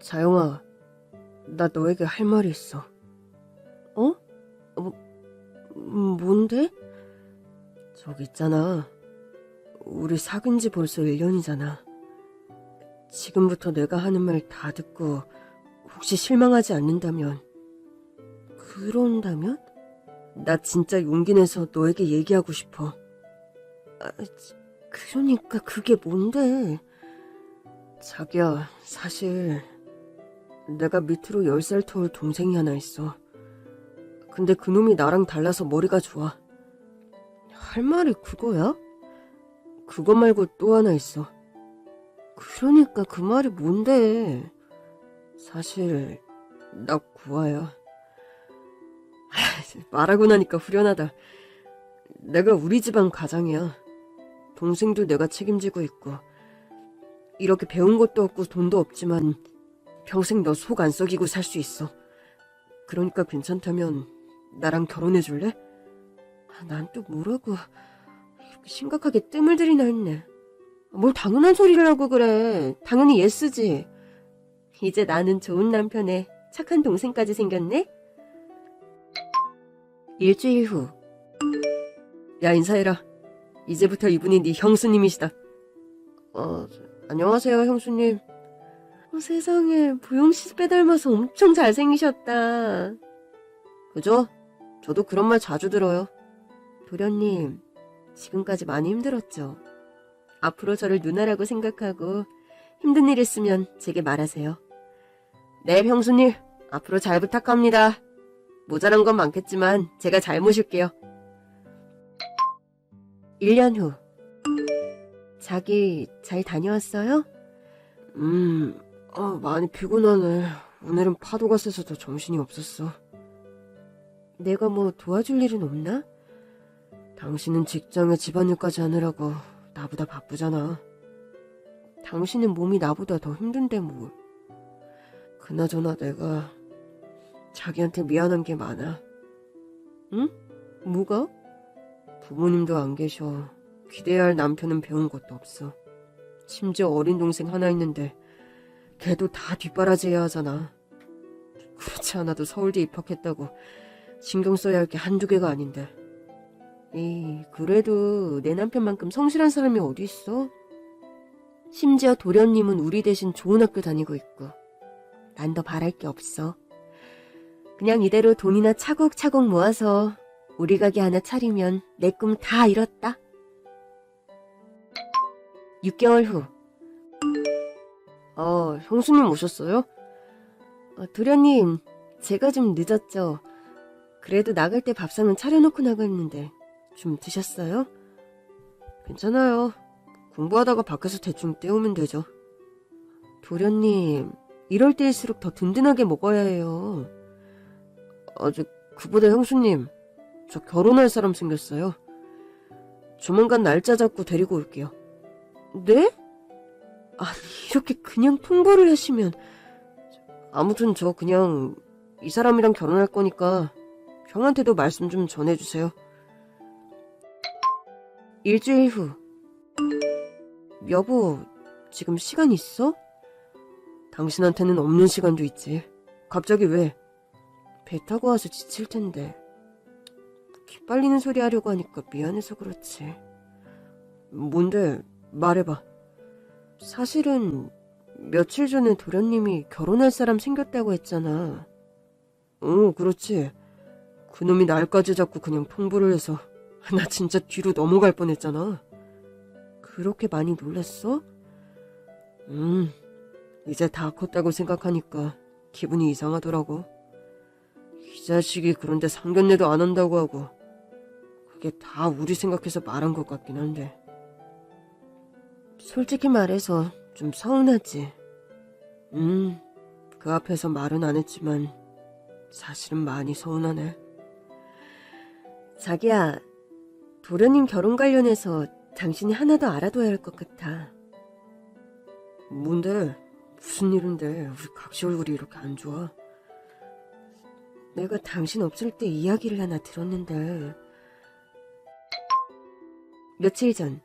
자영아, 나 너에게 할 말이 있어. 어? 뭐, 음, 뭔데? 저기 있잖아. 우리 사귄 지 벌써 1년이잖아. 지금부터 내가 하는 말 다 듣고 혹시 실망하지 않는다면 그런다면? 나 진짜 용기 내서 너에게 얘기하고 싶어. 아, 그러니까 그게 뭔데? 자기야, 사실 내가 밑으로 10살 터울 동생이 하나 있어. 근데 그놈이 나랑 달라서 머리가 좋아. 할 말이 그거야? 그거 말고 또 하나 있어. 그러니까 그 말이 뭔데? 사실 나 구아야. 말하고 나니까 후련하다. 내가 우리 집안 가장이야. 동생도 내가 책임지고 있고. 이렇게 배운 것도 없고 돈도 없지만 평생 너 속 안 썩이고 살 수 있어. 그러니까 괜찮다면 나랑 결혼해 줄래? 난 또 뭐라고 이렇게 심각하게 뜸을 들이나 했네. 뭘 당연한 소리를 하고 그래. 당연히 예스지. 이제 나는 좋은 남편에 착한 동생까지 생겼네? 일주일 후. 야, 인사해라. 이제부터 이분이 네 형수님이시다. 어, 안녕하세요, 형수님. 어, 세상에, 보영씨 빼닮아서 엄청 잘생기셨다. 그죠? 저도 그런 말 자주 들어요. 도련님, 지금까지 많이 힘들었죠? 앞으로 저를 누나라고 생각하고 힘든 일 있으면 제게 말하세요. 네, 형수님. 앞으로 잘 부탁합니다. 모자란 건 많겠지만 제가 잘 모실게요. 1년 후. 자기 잘 다녀왔어요? 음, 아, 많이 피곤하네. 오늘은 파도가 세서 더 정신이 없었어. 내가 뭐 도와줄 일은 없나? 당신은 직장에 집안일까지 하느라고 나보다 바쁘잖아. 당신은 몸이 나보다 더 힘든데 뭘. 그나저나 내가 자기한테 미안한 게 많아. 응? 뭐가? 부모님도 안 계셔. 기대야 할 남편은 배운 것도 없어. 심지어 어린 동생 하나 있는데 걔도 다 뒷바라지해야 하잖아. 그렇지 않아도 서울대 입학했다고 신경 써야 할 게 한두 개가 아닌데. 에이, 그래도 내 남편만큼 성실한 사람이 어디 있어? 심지어 도련님은 우리 대신 좋은 학교 다니고 있고 난 더 바랄 게 없어. 그냥 이대로 돈이나 차곡차곡 모아서 우리 가게 하나 차리면 내 꿈 다 이뤘다. 6개월 후. 어, 형수님 오셨어요? 어, 도련님, 제가 좀 늦었죠. 그래도 나갈 때 밥상은 차려놓고 나갔는데 좀 드셨어요? 괜찮아요. 공부하다가 밖에서 대충 때우면 되죠. 도련님, 이럴 때일수록 더 든든하게 먹어야 해요. 아직 그보다 형수님, 저 결혼할 사람 생겼어요. 조만간 날짜 잡고 데리고 올게요. 네? 아니, 이렇게 그냥 통보를 하시면. 아무튼 저 그냥 이 사람이랑 결혼할 거니까 형한테도 말씀 좀 전해주세요. 일주일 후. 여보, 지금 시간 있어? 당신한테는 없는 시간도 있지. 갑자기 왜? 배 타고 와서 지칠 텐데. 기빨리는 소리 하려고 하니까 미안해서 그렇지. 뭔데, 말해봐. 사실은 며칠 전에 도련님이 결혼할 사람 생겼다고 했잖아. 어, 그렇지. 그놈이 날까지 잡고 그냥 통보를 해서 나 진짜 뒤로 넘어갈 뻔했잖아. 그렇게 많이 놀랐어? 음, 이제 다 컸다고 생각하니까 기분이 이상하더라고. 이 자식이 그런데 상견례도 안 한다고 하고 그게 다 우리 생각해서 말한 것 같긴 한데 솔직히 말해서 좀 서운하지. 음, 그 앞에서 말은 안 했지만 사실은 많이 서운하네. 자기야, 도련님 결혼 관련해서 당신이 하나 더 알아둬야 할 것 같아. 뭔데? 무슨 일인데 우리 각시 얼굴이 이렇게 안 좋아? 내가 당신 없을 때 이야기를 하나 들었는데 며칠 전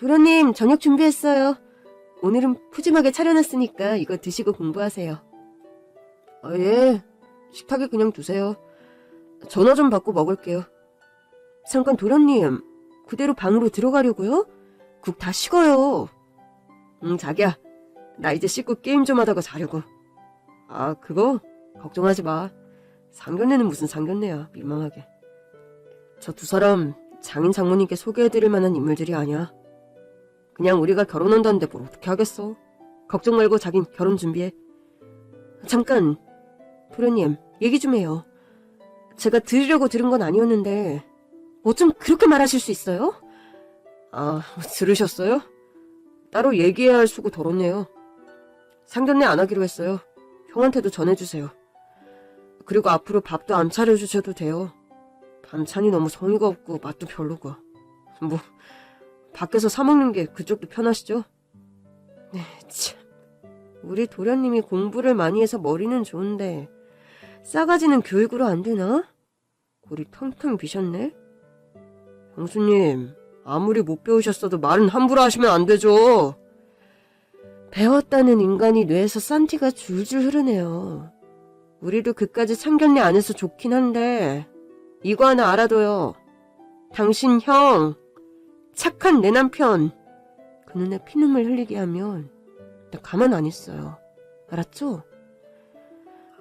도련님 저녁 준비했어요. 오늘은 푸짐하게 차려놨으니까 이거 드시고 공부하세요. 아, 예. 식탁에 그냥 두세요. 전화 좀 받고 먹을게요. 잠깐 도련님, 그대로 방으로 들어가려고요? 국 다 식어요. 응, 자기야. 나 이제 씻고 게임 좀 하다가 자려고. 아, 그거? 걱정하지 마. 상견례는 무슨 상견례야, 민망하게. 저 두 사람 장인 장모님께 소개해드릴 만한 인물들이 아니야. 그냥 우리가 결혼한다는데 뭘 어떻게 하겠어. 걱정 말고 자긴 결혼 준비해. 잠깐, 도련님, 얘기 좀 해요. 제가 들으려고 들은 건 아니었는데, 어쩜 그렇게 말하실 수 있어요? 아, 들으셨어요? 따로 얘기해야 할 수고 덜었네요. 상견례 안 하기로 했어요. 형한테도 전해주세요. 그리고 앞으로 밥도 안 차려주셔도 돼요. 반찬이 너무 성의가 없고 맛도 별로고. 뭐, 밖에서 사 먹는 게 그쪽도 편하시죠? 네, 참. 우리 도련님이 공부를 많이 해서 머리는 좋은데, 싸가지는 교육으로 안 되나? 골이 텅텅 비셨네? 형수님, 아무리 못 배우셨어도 말은 함부로 하시면 안 되죠. 배웠다는 인간이 뇌에서 싼티가 줄줄 흐르네요. 우리도 그까지 참견례 안 해서 좋긴 한데, 이거 하나 알아둬요. 당신 형, 착한 내 남편, 그 눈에 피눈물 흘리게 하면, 나 가만 안 있어요. 알았죠?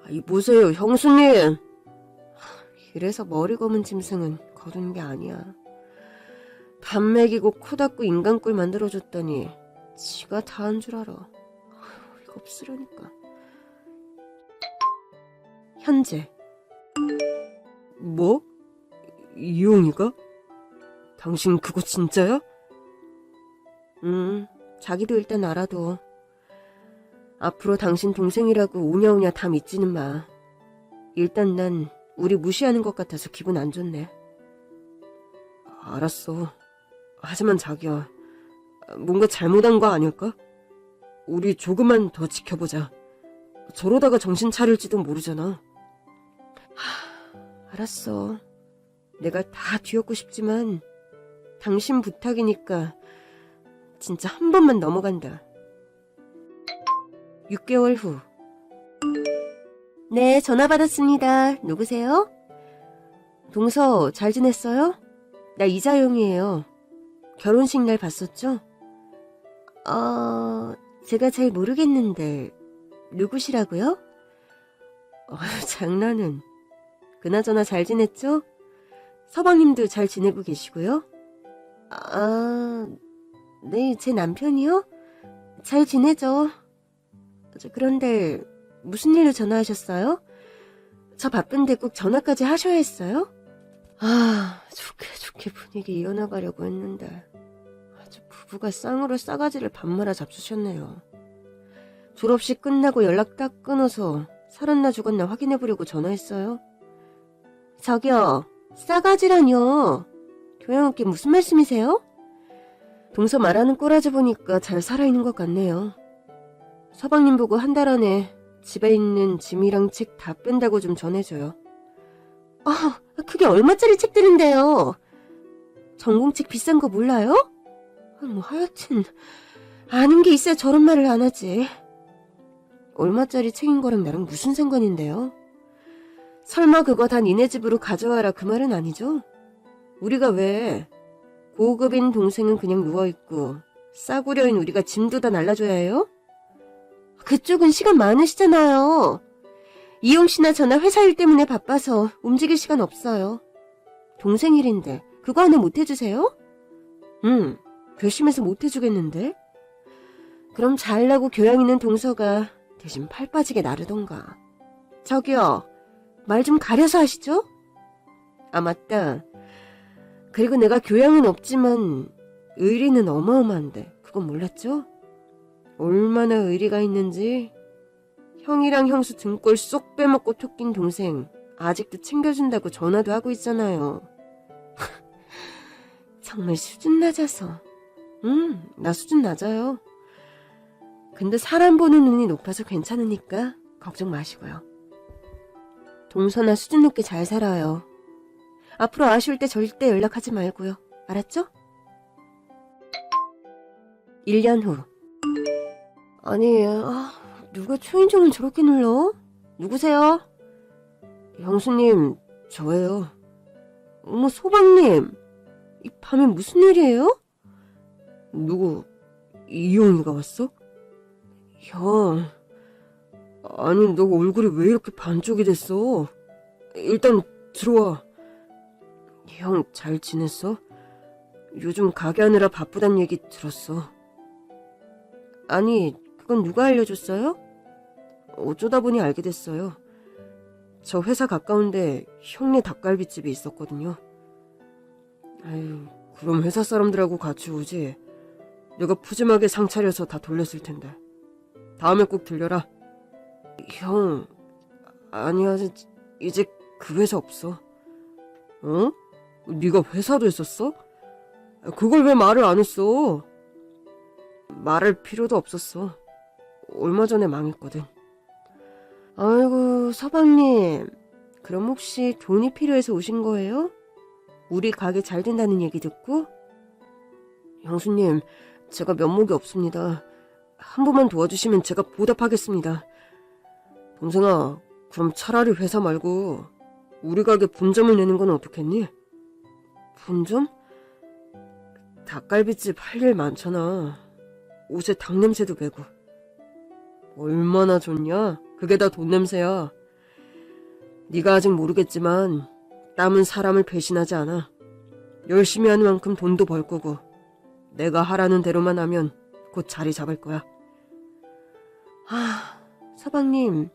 아, 이 보세요, 형수님. 하, 이래서 머리 검은 짐승은 거두는 게 아니야. 밥 먹이고 코 닦고 인간꼴 만들어줬더니 지가 다 한 줄 알아. 아휴, 이거 없으려니까. 현재 뭐? 이용이가? 당신 그거 진짜야? 음, 자기도 일단 알아둬. 앞으로 당신 동생이라고 우냐우냐 다 믿지는 마. 일단 난 우리 무시하는 것 같아서 기분 안 좋네. 알았어. 하지만 자기야, 뭔가 잘못한 거 아닐까? 우리 조금만 더 지켜보자. 저러다가 정신 차릴지도 모르잖아. 하, 알았어. 내가 다 뒤엎고 싶지만 당신 부탁이니까 진짜 한 번만 넘어간다. 6개월 후. 네, 전화 받았습니다. 누구세요? 동서, 잘 지냈어요? 나 이자영이에요. 결혼식 날 봤었죠? 어, 제가 잘 모르겠는데, 누구시라고요? 어, 장난은. 그나저나 잘 지냈죠? 서방님도 잘 지내고 계시고요? 아, 네, 제 남편이요? 잘 지내죠. 저, 그런데, 무슨 일로 전화하셨어요? 저 바쁜데 꼭 전화까지 하셔야 했어요? 아, 좋게 좋게 분위기 이어나가려고 했는데, 아주 부부가 쌍으로 싸가지를 반말아 잡수셨네요. 졸업식 끝나고 연락 딱 끊어서 살았나 죽었나 확인해보려고 전화했어요. 저기요, 싸가지라뇨. 교양없게 무슨 말씀이세요? 동서 말하는 꼬라지 보니까 잘 살아있는 것 같네요. 서방님 보고 한 달 안에 집에 있는 짐이랑 책 다 뺀다고 좀 전해줘요. 아, 그게 얼마짜리 책들인데요? 전공책 비싼 거 몰라요? 아, 뭐 하여튼 아는 게 있어야 저런 말을 안 하지. 얼마짜리 책인 거랑 나랑 무슨 상관인데요? 설마 그거 다 니네 집으로 가져와라 그 말은 아니죠? 우리가 왜 고급인 동생은 그냥 누워있고 싸구려인 우리가 짐도 다 날라줘야 해요? 그쪽은 시간 많으시잖아요. 이용 씨나 저나 회사 일 때문에 바빠서 움직일 시간 없어요. 동생 일인데 그거 하나 못 해주세요? 응, 괘씸해서 못 해주겠는데? 그럼 잘나고 교양 있는 동서가 대신 팔 빠지게 나르던가. 저기요, 말 좀 가려서 하시죠? 아, 맞다. 그리고 내가 교양은 없지만 의리는 어마어마한데 그건 몰랐죠? 얼마나 의리가 있는지 형이랑 형수 등골 쏙 빼먹고 토낀 동생 아직도 챙겨준다고 전화도 하고 있잖아요. 정말 수준 낮아서. 음, 나 수준 낮아요. 근데 사람 보는 눈이 높아서 괜찮으니까 걱정 마시고요. 동서나 수준 높게 잘 살아요. 앞으로 아쉬울 때 절대 연락하지 말고요. 알았죠? 1년 후. 아니, 아, 누가 초인종을 저렇게 눌러? 누구세요? 형수님, 저예요. 어머, 소방님. 이 밤에 무슨 일이에요? 누구, 이용이가 왔어? 형. 아니, 너 얼굴이 왜 이렇게 반쪽이 됐어? 일단 들어와. 형, 잘 지냈어? 요즘 가게 하느라 바쁘단 얘기 들었어. 아니, 그건 누가 알려줬어요? 어쩌다 보니 알게 됐어요. 저 회사 가까운데 형네 닭갈비집이 있었거든요. 아유, 그럼 회사 사람들하고 같이 오지. 내가 푸짐하게 상 차려서 다 돌렸을 텐데. 다음에 꼭 들려라. 형, 아니야, 이제 그 회사 없어. 어? 네가 회사도 했었어? 그걸 왜 말을 안 했어? 말할 필요도 없었어. 얼마 전에 망했거든. 아이고, 서방님. 그럼 혹시 돈이 필요해서 오신 거예요? 우리 가게 잘 된다는 얘기 듣고? 형수님, 제가 면목이 없습니다. 한 번만 도와주시면 제가 보답하겠습니다. 동생아, 그럼 차라리 회사 말고 우리 가게 분점을 내는 건 어떻겠니? 분점? 닭갈비집 할 일 많잖아. 옷에 닭 냄새도 배고. 얼마나 좋냐? 그게 다 돈 냄새야. 네가 아직 모르겠지만 땀은 사람을 배신하지 않아. 열심히 하는 만큼 돈도 벌 거고 내가 하라는 대로만 하면 곧 자리 잡을 거야. 아, 서방님,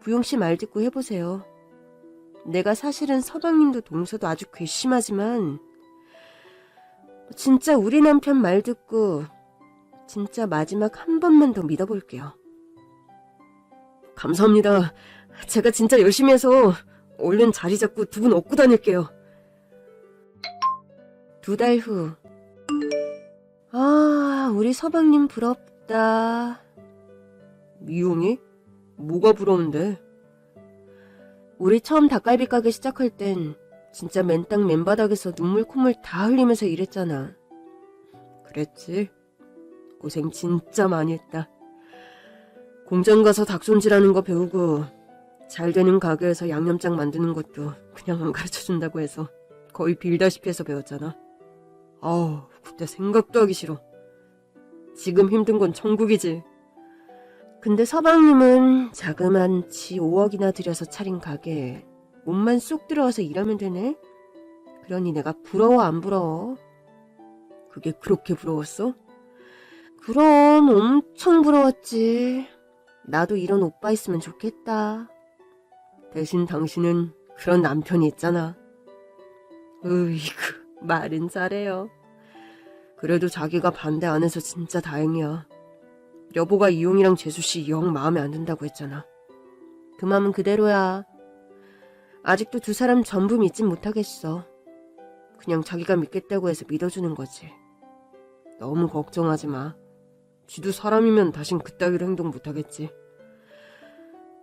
부용 씨 말 듣고 해보세요. 내가 사실은 서방님도 동서도 아주 괘씸하지만 진짜 우리 남편 말 듣고 진짜 마지막 한 번만 더 믿어볼게요. 감사합니다. 제가 진짜 열심히 해서 얼른 자리 잡고 두 분 업고 다닐게요. 두 달 후. 아, 우리 서방님 부럽다. 미용이? 뭐가 부러운데? 우리 처음 닭갈비 가게 시작할 땐 진짜 맨땅 맨바닥에서 눈물 콧물 다 흘리면서 일했잖아. 그랬지? 고생 진짜 많이 했다. 공장 가서 닭 손질하는 거 배우고 잘 되는 가게에서 양념장 만드는 것도 그냥 안 가르쳐 준다고 해서 거의 빌다시피 해서 배웠잖아. 아우, 그때 생각도 하기 싫어. 지금 힘든 건 천국이지. 근데 서방님은 자그만치 5억이나 들여서 차린 가게에 몸만 쏙 들어와서 일하면 되네? 그러니 내가 부러워 안 부러워? 그게 그렇게 부러웠어? 그럼 엄청 부러웠지. 나도 이런 오빠 있으면 좋겠다. 대신 당신은 그런 남편이 있잖아. 으이그, 말은 잘해요. 그래도 자기가 반대 안 해서 진짜 다행이야. 여보가 이용이랑 재수씨 영 마음에 안 든다고 했잖아. 그 마음은 그대로야. 아직도 두 사람 전부 믿진 못하겠어. 그냥 자기가 믿겠다고 해서 믿어주는 거지. 너무 걱정하지 마. 쥐도 사람이면 다신 그따위로 행동 못하겠지.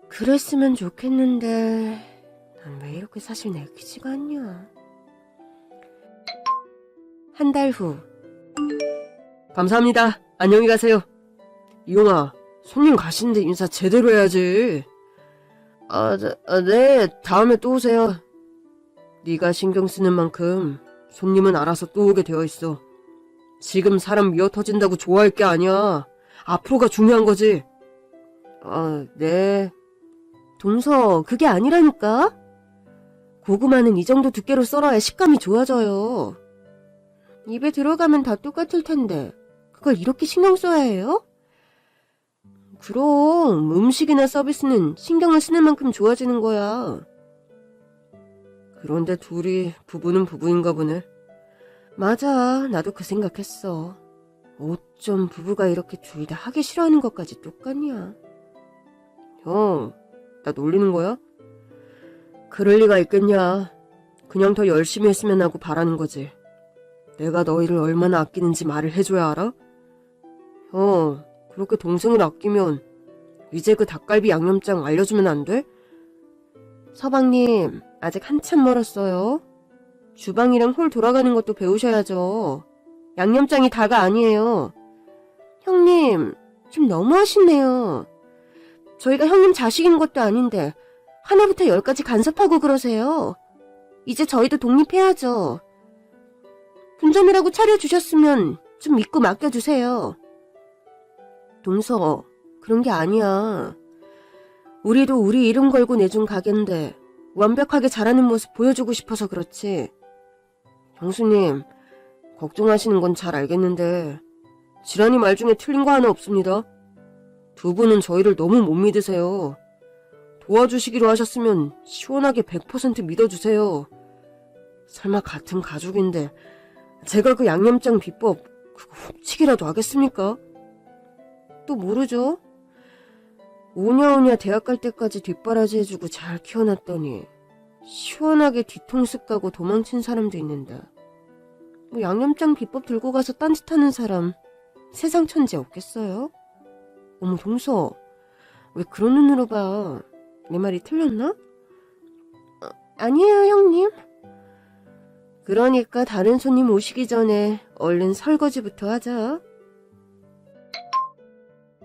그랬으면 좋겠는데 난 왜 이렇게 사실 내키지가 않냐. 한 달 후. 감사합니다. 안녕히 가세요. 이용아, 손님 가시는데 인사 제대로 해야지. 아, 네, 아, 네. 다음에 또 오세요. 네가 신경 쓰는 만큼 손님은 알아서 또 오게 되어 있어. 지금 사람 미어 터진다고 좋아할 게 아니야. 앞으로가 중요한 거지. 아, 네. 동서, 그게 아니라니까? 고구마는 이 정도 두께로 썰어야 식감이 좋아져요. 입에 들어가면 다 똑같을 텐데, 그걸 이렇게 신경 써야 해요? 그럼, 음식이나 서비스는 신경을 쓰는 만큼 좋아지는 거야. 그런데 둘이 부부는 부부인가 보네. 맞아, 나도 그 생각했어. 어쩜 부부가 이렇게 둘 다 하기 싫어하는 것까지 똑같냐. 형, 나 놀리는 거야? 그럴 리가 있겠냐. 그냥 더 열심히 했으면 하고 바라는 거지. 내가 너희를 얼마나 아끼는지 말을 해줘야 알아? 형, 그렇게 동생을 아끼면 이제 그 닭갈비 양념장 알려주면 안 돼? 서방님, 아직 한참 멀었어요. 주방이랑 홀 돌아가는 것도 배우셔야죠. 양념장이 다가 아니에요. 형님, 좀 너무하시네요. 저희가 형님 자식인 것도 아닌데 하나부터 열까지 간섭하고 그러세요. 이제 저희도 독립해야죠. 분점이라고 차려주셨으면 좀 믿고 맡겨주세요. 동서, 그런 게 아니야. 우리도 우리 이름 걸고 내준 가게인데 완벽하게 잘하는 모습 보여주고 싶어서 그렇지. 형수님, 걱정하시는 건 잘 알겠는데 지란이 말 중에 틀린 거 하나 없습니다. 두 분은 저희를 너무 못 믿으세요. 도와주시기로 하셨으면 시원하게 100% 믿어주세요. 설마 같은 가족인데 제가 그 양념장 비법 그거 훔치기라도 하겠습니까? 또 모르죠? 오냐오냐 대학 갈 때까지 뒷바라지 해주고 잘 키워놨더니 시원하게 뒤통수 까고 도망친 사람도 있는데 뭐 양념장 비법 들고 가서 딴짓하는 사람 세상 천지 없겠어요? 어머 동서 왜 그런 눈으로 봐? 내 말이 틀렸나? 어, 아니에요 형님 그러니까 다른 손님 오시기 전에 얼른 설거지부터 하자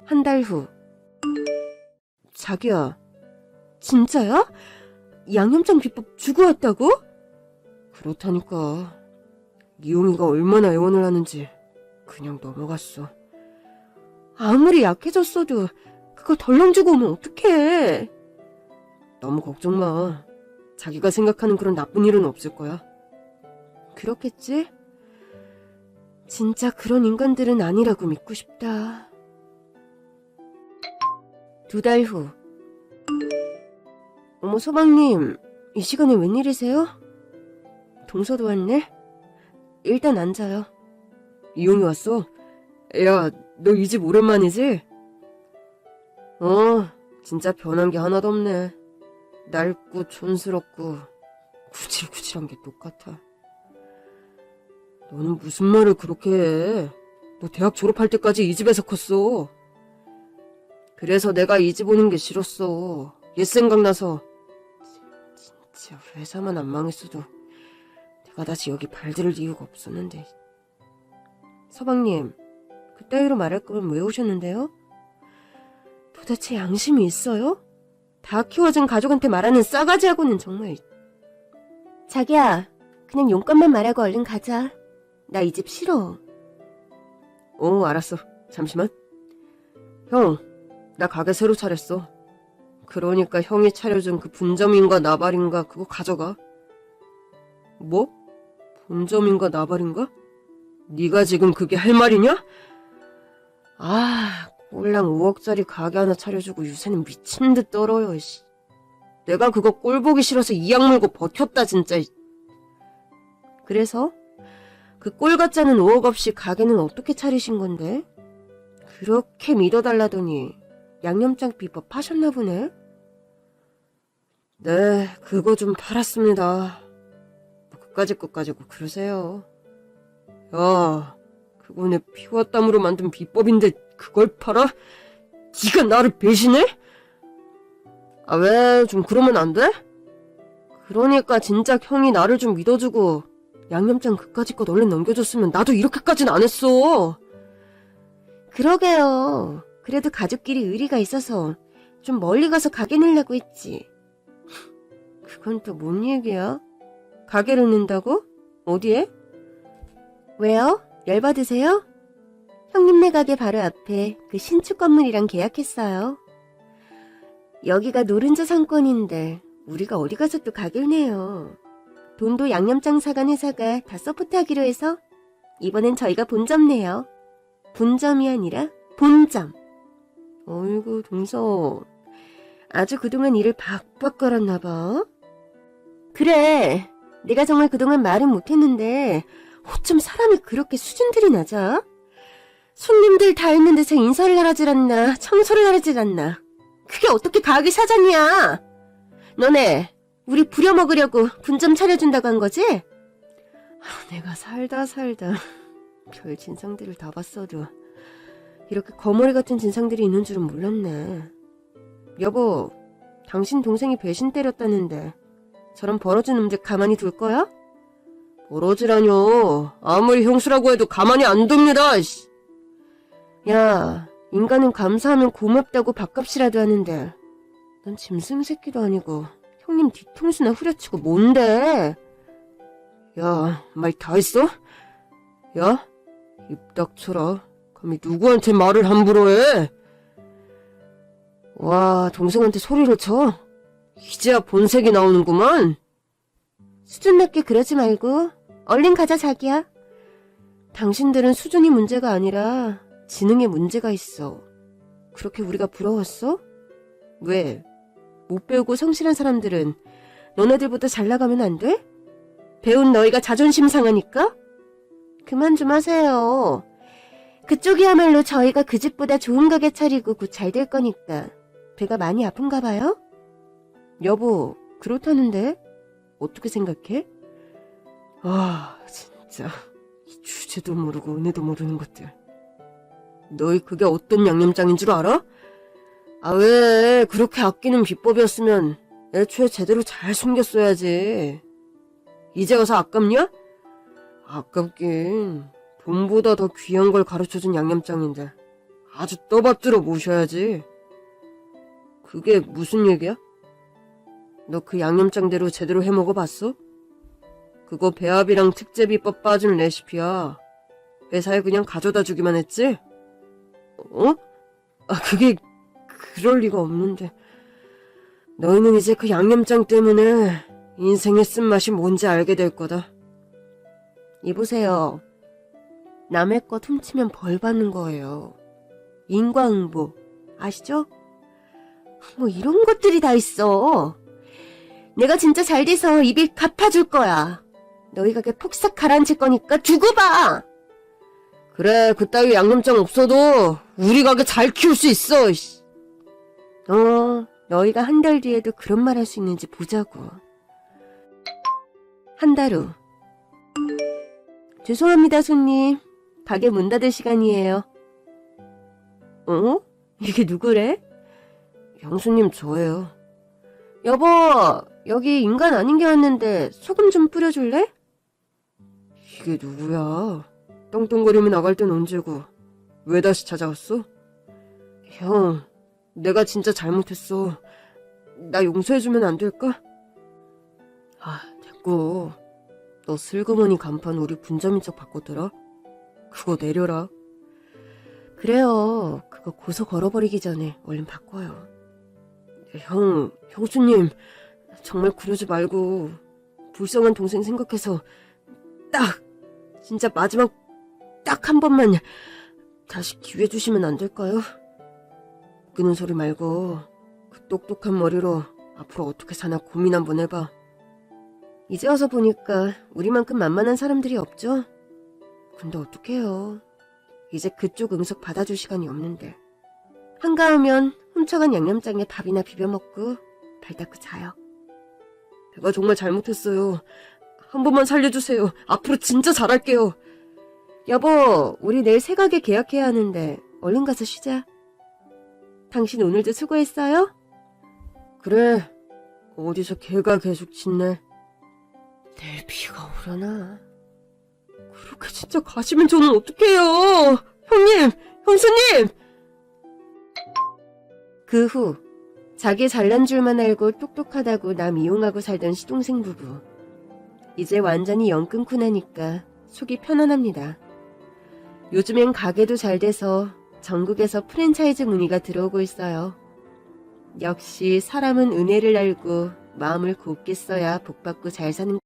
한 달 후 자기야 진짜야? 양념장 비법 주고 왔다고? 그렇다니까 이용이가 얼마나 애원을 하는지 그냥 넘어갔어. 아무리 약해졌어도 그걸 덜렁 주고 오면 어떡해. 너무 걱정 마. 자기가 생각하는 그런 나쁜 일은 없을 거야. 그렇겠지? 진짜 그런 인간들은 아니라고 믿고 싶다. 두 달 후. 어머, 소방님, 이 시간에 웬일이세요? 동서도 왔네? 일단 앉아요. 이용이 왔어? 야, 너 이 집 오랜만이지? 어, 진짜 변한 게 하나도 없네. 낡고 촌스럽고 구질구질한 게 똑같아. 너는 무슨 말을 그렇게 해? 너 대학 졸업할 때까지 이 집에서 컸어. 그래서 내가 이 집 오는 게 싫었어. 옛 생각나서. 진짜 회사만 안 망했어도 내가 다시 여기 발들을 이유가 없었는데. 서방님, 그따위로 말할 거면 왜 오셨는데요? 도대체 양심이 있어요? 다 키워준 가족한테 말하는 싸가지하고는 정말. 자기야, 그냥 용건만 말하고 얼른 가자. 나 이 집 싫어. 어, 알았어. 잠시만. 형, 나 가게 새로 차렸어. 그러니까 형이 차려준 그 분점인가 나발인가 그거 가져가. 뭐? 분점인가 나발인가? 네가 지금 그게 할 말이냐? 아, 꼴랑 5억짜리 가게 하나 차려주고 요새는 미친 듯 떨어요, 씨. 내가 그거 꼴 보기 싫어서 이악 물고 버텼다, 진짜. 그래서? 그 꼴 같자는 5억 없이 가게는 어떻게 차리신 건데? 그렇게 믿어달라더니 양념장 비법 파셨나 보네? 네, 그거 좀 팔았습니다. 뭐 그까짓 것 가지고 그러세요. 야, 그거 내 피와 땀으로 만든 비법인데 그걸 팔아? 네가 나를 배신해? 아, 왜 좀 그러면 안 돼? 그러니까 진작 형이 나를 좀 믿어주고 양념장 그까짓 것 얼른 넘겨줬으면 나도 이렇게까진 안 했어. 그러게요. 그래도 가족끼리 의리가 있어서 좀 멀리 가서 가게 내려고 했지. 그건 또 뭔 얘기야? 가게를 낸다고? 어디에? 왜요? 열받으세요? 형님네 가게 바로 앞에 그 신축 건물이랑 계약했어요. 여기가 노른자 상권인데 우리가 어디 가서 또 가게를 내요. 돈도 양념장 사간 회사가 다 서포트하기로 해서 이번엔 저희가 본점 내요. 분점이 아니라 본점. 어이구 동서 아주 그동안 일을 박박 걸었나 봐. 그래 내가 정말 그동안 말은 못했는데 어쩜 사람이 그렇게 수준들이 낮아? 손님들 다 있는 데서 인사를 하라질 않나 청소를 하라질 않나 그게 어떻게 가게 사장이야 너네 우리 부려먹으려고 분점 차려준다고 한 거지? 아, 내가 살다 살다 별 진상들을 다 봤어도 이렇게 거머리 같은 진상들이 있는 줄은 몰랐네 여보 당신 동생이 배신 때렸다는데 저런 벌어진 놈들 가만히 둘 거야? 벌어지라뇨. 아무리 형수라고 해도 가만히 안 둡니다. 씨. 야, 인간은 감사하면 고맙다고 밥값이라도 하는데 난 짐승 새끼도 아니고 형님 뒤통수나 후려치고 뭔데? 야, 말 다 했어? 야, 입 닥쳐라. 감히 누구한테 말을 함부로 해? 와, 동생한테 소리를 쳐? 이제야 본색이 나오는구만. 수준 낮게 그러지 말고 얼른 가자 자기야. 당신들은 수준이 문제가 아니라 지능에 문제가 있어. 그렇게 우리가 부러웠어? 왜? 못 배우고 성실한 사람들은 너네들보다 잘 나가면 안 돼? 배운 너희가 자존심 상하니까? 그만 좀 하세요. 그쪽이야말로 저희가 그 집보다 좋은 가게 차리고 곧 잘 될 거니까 배가 많이 아픈가 봐요? 여보, 그렇다는데? 어떻게 생각해? 아, 진짜. 이 주제도 모르고 은혜도 모르는 것들. 너희 그게 어떤 양념장인 줄 알아? 아, 왜, 그렇게 아끼는 비법이었으면 애초에 제대로 잘 숨겼어야지. 이제 와서 아깝냐? 아깝긴. 돈보다 더 귀한 걸 가르쳐준 양념장인데. 아주 떠받들어 모셔야지. 그게 무슨 얘기야? 너 그 양념장대로 제대로 해 먹어봤어? 그거 배합이랑 특제 비법 빠진 레시피야. 회사에 그냥 가져다 주기만 했지? 어? 아, 그게, 그럴 리가 없는데. 너희는 이제 그 양념장 때문에 인생의 쓴맛이 뭔지 알게 될 거다. 이보세요. 남의 것 훔치면 벌 받는 거예요. 인과응보. 아시죠? 뭐 이런 것들이 다 있어. 내가 진짜 잘 돼서 이bil 갚아줄 거야. 너희 가게 폭삭 가라앉힐 거니까 두고 봐. 그래, 그따위 양념장 없어도 우리 가게 잘 키울 수 있어. 씨. 어, 너희가 한 달 뒤에도 그런 말 할 수 있는지 보자고. 한 달 후. 죄송합니다, 손님. 가게 문 닫을 시간이에요. 어? 이게 누구래? 형수님 저예요. 여보, 여기 인간 아닌 게 왔는데 소금 좀 뿌려줄래? 이게 누구야? 떵떵거리며 나갈 땐 언제고 왜 다시 찾아왔어? 형, 내가 진짜 잘못했어. 나 용서해주면 안 될까? 아, 됐고. 너 슬그머니 간판 우리 분점인 척 바꿨더라? 그거 내려라. 그래요. 그거 고소 걸어버리기 전에 얼른 바꿔요. 형, 형수님, 정말 그러지 말고 불쌍한 동생 생각해서 딱 진짜 마지막 딱 한 번만 다시 기회 주시면 안 될까요? 끄는 소리 말고 그 똑똑한 머리로 앞으로 어떻게 사나 고민 한번 해봐. 이제 와서 보니까 우리만큼 만만한 사람들이 없죠? 근데 어떡해요. 이제 그쪽 응석 받아줄 시간이 없는데. 한가하면 훔쳐간 양념장에 밥이나 비벼 먹고 발 닦고 자요. 내가 정말 잘못했어요. 한 번만 살려주세요. 앞으로 진짜 잘할게요. 여보, 우리 내일 새 가게 계약해야 하는데 얼른 가서 쉬자. 당신 오늘도 수고했어요? 그래. 어디서 개가 계속 짖네. 내일 비가 오려나? 그렇게 진짜 가시면 저는 어떡해요? 형님! 형수님! 그 후, 자기 잘난 줄만 알고 똑똑하다고 남 이용하고 살던 시동생 부부. 이제 완전히 연 끊고 나니까 속이 편안합니다. 요즘엔 가게도 잘 돼서 전국에서 프랜차이즈 문의가 들어오고 있어요. 역시 사람은 은혜를 알고 마음을 곱게 써야 복받고 잘 사는